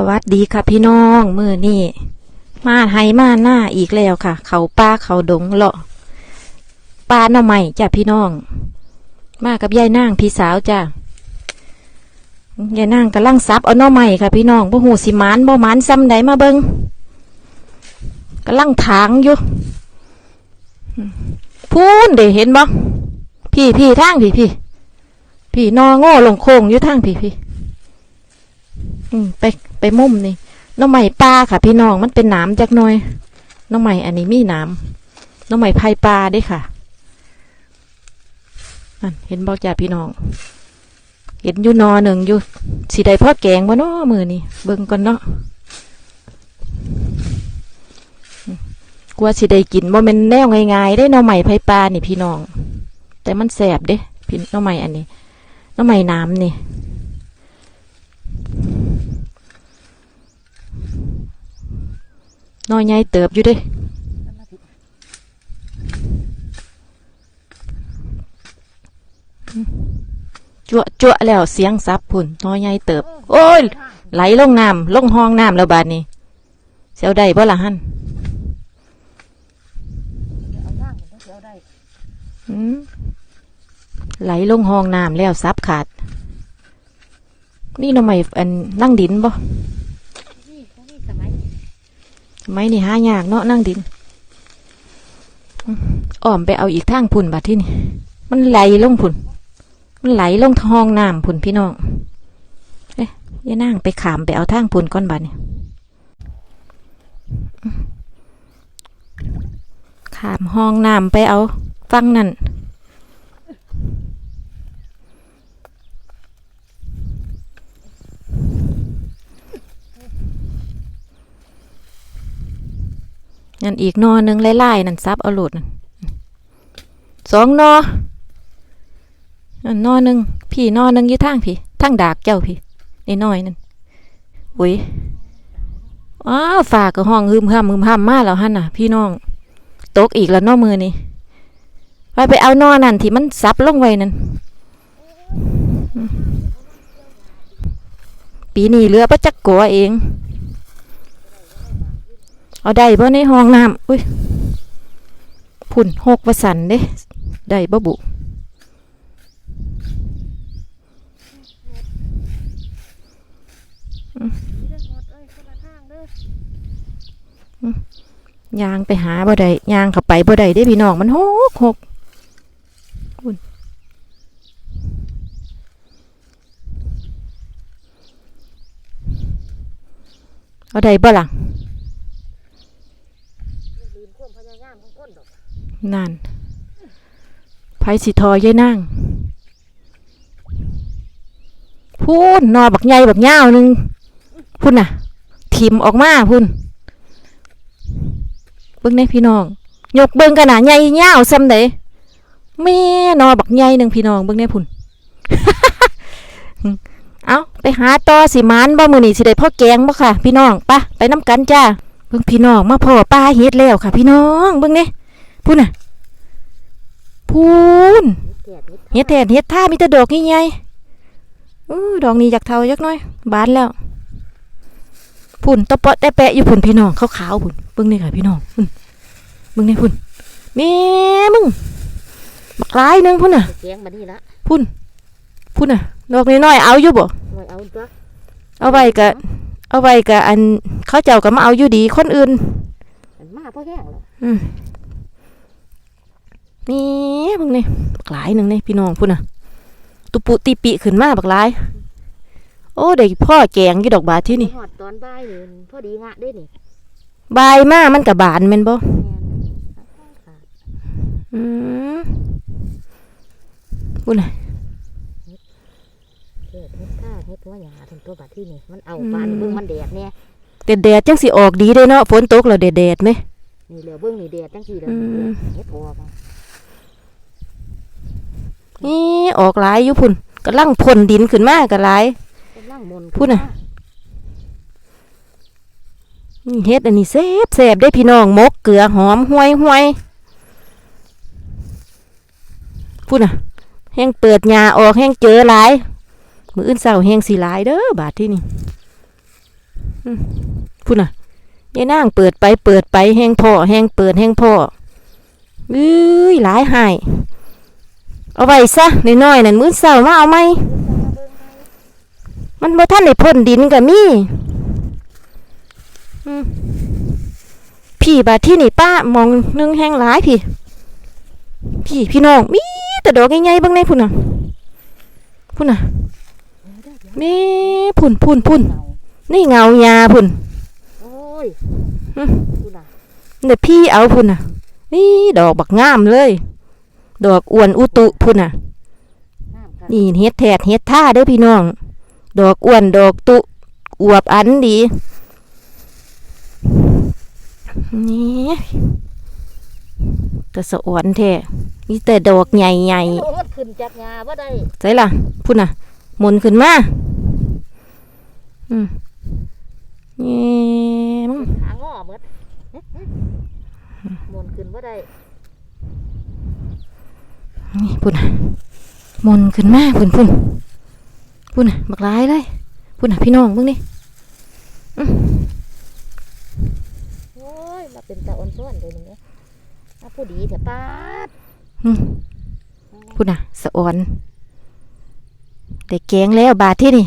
สวัสดีค่ะพี่น้องมือนี่มาไฮมาหน้าอีกแล้วค่ะ เขาป้าเขาดงเลาะปลาหน่อใหม่จ้ะพี่น้อง มากับยายนางพี่สาวจ้ะยายนางกำลังซับเอาหน่อใหม่ค่ะพี่น้องบ่หูสิมานบ่มานซ้ำใดมาเบิงกำลังถางอยู่พูนเดี๋ยวเห็นบ่พี่พี่ทางพี่พี่พี่นอโง่ลงโค้งอยู่ทางพี่พี่ อืมไปไปมุมนี่หน้องใหม่ปลาค่ะ พี่น้องมันเป็นหนามจักหน่อยหน้องใหม่อันนี้มีหนามหน้องใหม่ไผ่ปลาเด้ค่ะนั่นเห็นบอกจ้าพี่น้อง เห็นอยู่นอหนึ่งอยู่สีใดพ่อแกงวะเนาะมือนี่เบิ่งก่อนเนาะกลัวสิได้กินบ่แม่นแนวง่ายๆได้หน้องใหม่ไผ่ปลานี่พี่น้อง แต่มันแสบเด้พี่หน้องใหม่อันนี้หน้องใหม่น้ำนี่ น้อยใหญ่เติบอยู่เด้จั่วจั่วแล้วเสียงซับพุ่นน้อยใหญ่เติบ โอ้ย ไหลลงน้ำลงห้องน้ำแล้วบาดนี้เสียวได้บ่ล่ะฮั่นเอาย่างเดี๋ยวเสียวได้ไหลลงห้องน้ำแล้วซับขาด นี่ทำไมอันนั่งดินบ่ นี่เขานี่สมัย ทำ ไม่นี่หายากเนาะนั่งดินอ้อมไปเอาอีกทางพุ่นบัดที่นี่ มันไหลลงพุ่น มันไหลลงห้องน้ำพุ่นพี่น้อง เอ๊ะยายนางไปขามไปเอาทางพุ่นก้อนบัดนี่ขามห้องน้ำไปเอา ฟังนั่น นั่นอีกนอหนึ่งไล่ๆนั่นซับเอาหลดนั่นสองนอนั่นนอหนึ่งพี่นอหนึ่งอยู่ทางพี่ทางดากเจ้าพี่นี่น้อยนั่นอุ้ยอ้าวฝากกับห้องฮึมห้ำฮึมห้ำมาแล้วฮั่นน่ะ พี่น้องตกอีกแล้วนอมือนี่ไปไปเอานอนั่นที่มันซับลงไว้นั่นปีนี้เหลือประจักกัวเอง เอาได้บ่ในห้องน้ำอุ้ยพุ่นหกวสันเด้ได้บ่บุเด้อหมดเอ้ยคนละทางเด้อยางไปหาบ่ได้ยางเข้าไปบ่ได้เด้พี่น้องมันหกหกพุ่นเอาได้บ่ล่ะ อย่าลืมความพยายามของคนดอก นั่นไผสิทอยายนางพูนนอบักใหญ่บักยาวหนึงพุ่นน่ะทิมออกมาพุ่นเบิ่งในพี่น้องยกเบิ่งกันน่ะใหญ่ยาวซ้ำเด้แม่นอบักใหญ่หนึ่งพี่น้องเบิ่งในพุ่นเอาไปหาต่อสิมานบ่มือนี้สิได้พ่อแกงบ่ค่ะ พี่น้องปะไปน้ำกันจ้าเบิ่งพี่น้องมาพ่อป้าเฮ็ดแล้วค่ะ พี่น้องเบิ่งเด้ พูนน่ะพูนเกลียดนิดเฮ็ดแทนเฮ็ดท่ามีแต่ดอกใหญ่ๆอู้ดอกนี้อยากเท่าจักหน่อย บานแล้วพุ่นตะเปาะแต่แปะอยู่พุ่นพี่น้องขาวๆพุ่นเบิ่งนี่ค่ะพี่น้องพุ่นเบิ่งนี่พุ่นแม่มึงบักหลายหนึงพุ่นน่ะเสียงมานี่ละพุ่นพุ่นน่ะดอกน้อยๆเอาอยู่บ่หน่อยเอาตัวเอาไว้กะเอาไว้กะอันเขาเจ้าก็มาเอาอยู่ดีคนอื่นมันมาเพราะแห้งแล้วอืม นี่เบิ่งนี่บักหลายหนึ่งนี่พี่น้องพุ่นน่ะตุปุติปิขึ้นมาบักหลาย โอ้ได้พ่อแกงอยู่ดอกบาทที่นี่หอดตอนบ่ายนี่พอดีงะได้นี่บายมามันกับบานแม่นบ่แม่นค่ะอืมพุ่นน่ะเกลียดนิดท่าเฮ็ดตัวหยาทำตัวบัดที่นี่มันเอาปานเบิ่งมันแดดเนี่ยแดดแดดๆจังสิออกดีเด้เนาะฝนตกแล้วแดดแดดๆไหมนี่เหลือเบิ่งนี่แดดจังซี่เด้ออืมเฮ็ดออกมา นี่ออกหลายอยู่พุ่นกำลังพ่นดินขึ้นมาก็หลายกำลังมนพูดน่ะนี่เฮ็ดอันนี้แซ่บแซ่บได้พี่น้องมกเกลือหอมห่วยห่วยพูดน่ะแห้งเปิดหญ้าออกแห้งเจอหลายมืออื่นเศร้าแห้งสีหลายเด้อบาดที่นี่อืมพุ่นน่ะยายนางเปิดไปเปิดไปแห้งพ่อแห้งเปิดแห้งพ่อเอ้ยหลายหาย เอาไว้ซะน้อยๆนั่นมื้อเช้ามาเอาไหมมันบ่ทันได้พ่นดินก็มีอืมพี่บาดที่นี่ป้ามองหนึงแห้งหลายพี่ พี่พี่น้องมีแต่ดอกใหญ่ๆเบิ่งในพุ่นน่ะพุ่นน่ะแม่พุ่นพุ่นพุ่นเงานี่เงายาพุ่นโอ้ยอืมดูน่ะเดี๋ยวพี่เอาพุ่นน่ะนี่ดอกบักงามเลย ดอกอ้วนอุตุพุ่นน่ะน้ำค่ะนี่เฮ็ดแทดเฮ็ดท่าเด้อพี่น้อง ดอกอ้วนดอกตุอวบอันดี นี่กระสะอ่อนแท้มีแต่ดอกใหญ่โอ้มันขึ้นจากงาบ่ได้ๆใช่ล่ะพุ่นน่ะหมุนขึ้นมาอืมนี่มึงหางอหมดหมุนขึ้นบ่ได้ นี่พุ่นน่ะหมุนขึ้นมาพุ่นพุ่นพุ่นน่ะบักร้ายเลยพุ่นน่ะพี่น้องมึงนี่โอ้ยมาเป็นตาอ่อนซ้อนเลยนี่แม่อะผู้ดีเถอะป้าดอืมพุ่นน่ะสะอ่อนได้แกงแล้วบาทที่นี่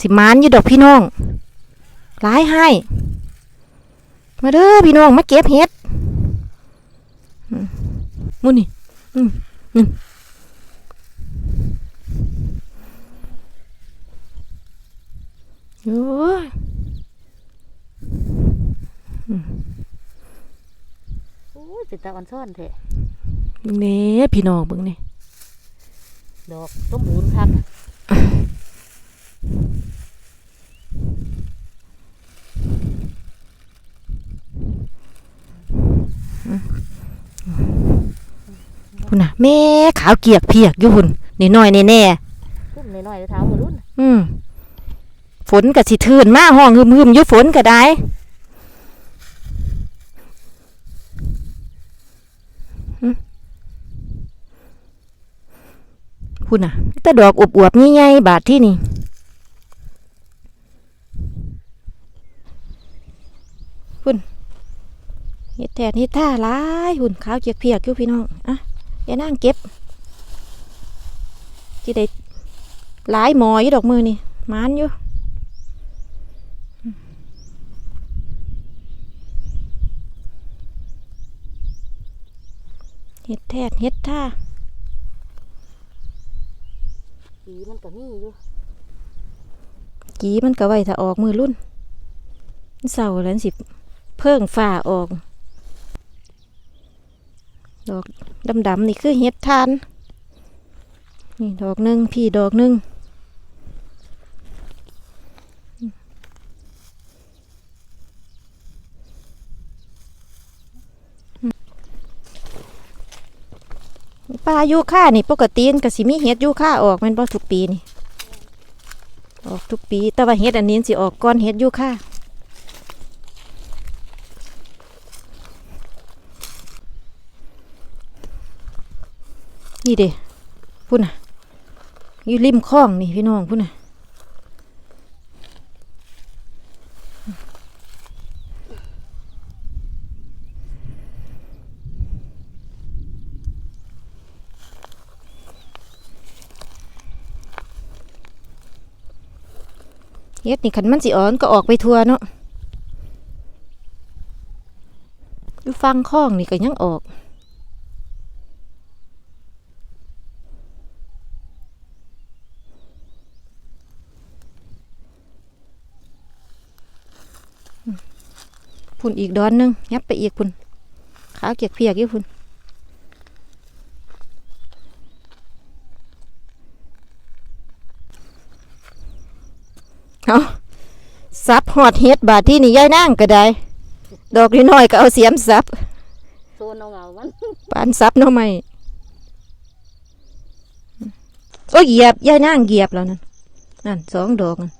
สิมานอยู่ดอกพี่น้องร้ายให้มาเด้อพี่น้องมาเก็บเห็ดอืมมุนี่อืมอืม โอ้ยโอ้ยเป็นตาอ่อนซ้อนแท้เบิ่งนี่พี่น้องเบิ่งนี่ดอกสมบูรณ์ครับ พุ่นน่ะแม่ขาวเกียกเพียกอยู่หุ่นนี่น้อยแน่พุ่มน้อยๆเท้ามือรุ่นๆอืมฝนก็สิทื่นมาห้องหึมๆอยู่ฝนก็ได้หึพุ่นน่ะแต่ดอกอวบๆใหญ่ๆบาดที่นี่พุ่นเฮ็ดแทนเฮ็ดท่าหลายหุ่นขาวเกียกเพียกอยู่พี่น้องอะอ ย่านั่งเก็บที่ได้หลายหมออยู่ดอกมือนี่มานอยู่เฮ็ดแทนเฮ็ดท่าปีมันก็มีอยู่กีมันก็ไว้ถ้าออกมือรุ่นมันเศร้าแล้วสิเพิ่งฝ่าออก ดอกดำๆนี่คือเฮ็ดทาน นี่ดอกหนึ่งพี่ดอกหนึ่งปลายูค่านี่ปกติมันก็สิมีเฮ็ดยูค่าออกมันบ่ทุกปีนี่ ออกทุกปี แต่ว่าเฮ็ดอันนี้สิออกก้อนเฮ็ดยูค่า นี่เด้พุ่นน่ะอยู่ริมคลองนี่พี่น้องพุ่นน่ะเฮ็ดนี่คันมันสิอ่อนก็ออกไปทัวเนาะอยู่ฟังคลองนี่ก็ยังออก พุ่นอีกดอนหนึงยับไปอีกพุ่นขาวเกียกเพียกอยู่พุ่นเอาซับหอดเฮ็ดบาดที่นี่ย่ายนั่งก็ได้ ดอกน้อยๆก็เอาเสียมซับโซนเอาเงามันปานซับเนาะไม่โอ้ยเหยียบย่ายนั่งเหยียบแล้วนั่นนั่นสองดอกนั่น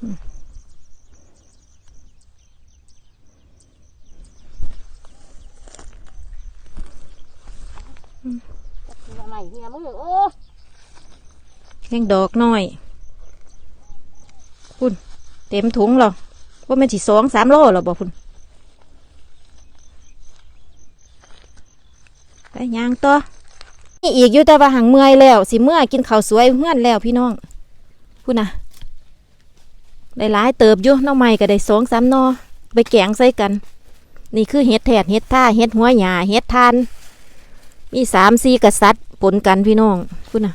ใหม่เฮียมึงโอ้ยังดอกน้อยพุ่นเต็มถุงหรอว่ามันสิสองสามโลหรอบอกพุ่นไปย่างต่อนี่อีกอยู่แต่ว่าหังเมื่อยแล้ว สิเมื่อยกินข้าวสวยเงื่อนแล้วพี่น้องพุ่นนะ ได้หลายเติบอยู่น้องใหม่ก็ได้สองสามนอไปแกงใส่กัน นี่คือเห็ดแถดเห็ดท่าเห็ดหัวหยาเห็ดทาน มีสามสี่กษัตริย์ปนกันพี่น้องพุ่นน่ะ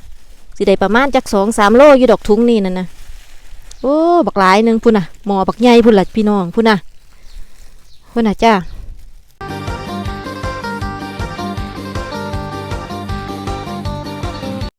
สิได้ประมาณจักสองสามโลอยู่ดอกทุงนี่นั่นนะโอ้บักหลายหนึ่งพุ่นน่ะหมอบักใหญ่พุ่นล่ะพี่น้องพุ่นน่ะพุ่นน่ะจ้า